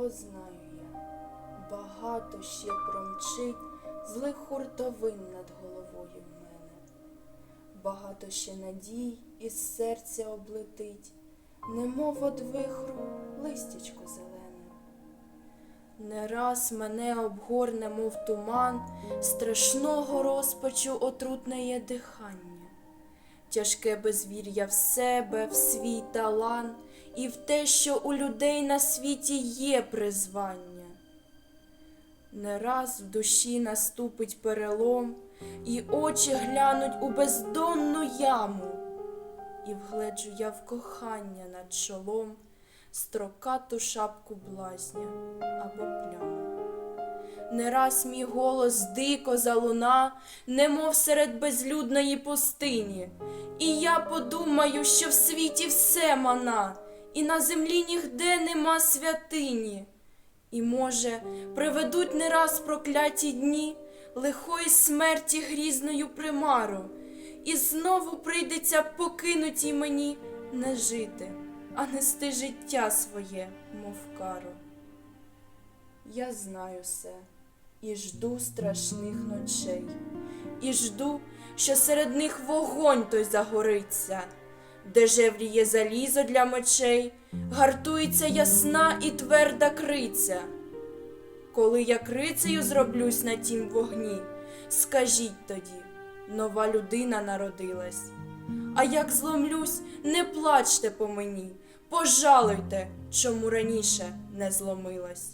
О, знаю я, багато ще промчить злих хуртовин над головою в мене. Багато ще надій із серця облетить, немов од вихру листячко зелене. Не раз мене обгорне, мов туман, страшного розпачу отрутне дихання, тяжке безвір'я в себе, в свій талант і в те, що у людей на світі є призвання. Не раз в душі наступить перелом, і очі глянуть у бездонну яму, і вгледжу я в кохання над чолом строкату шапку блазня або пляму. Не раз мій голос дико залуна, немов серед безлюдної пустині, і я подумаю, що в світі все мана, і на землі нігде нема святині. І, може, приведуть не раз прокляті дні лихої смерті грізною примару, і знову прийдеться покинутій мені не жити, а нести життя своє, мов кару. Я знаю все і жду страшних ночей, і жду, що серед них вогонь той загориться, де жевріє залізо для мечей, гартується ясна і тверда криця. Коли я крицею зроблюсь на тім вогні, скажіть тоді, нова людина народилась. А як зломлюсь, не плачте по мені, пожалуйте, чому раніше не зломилась.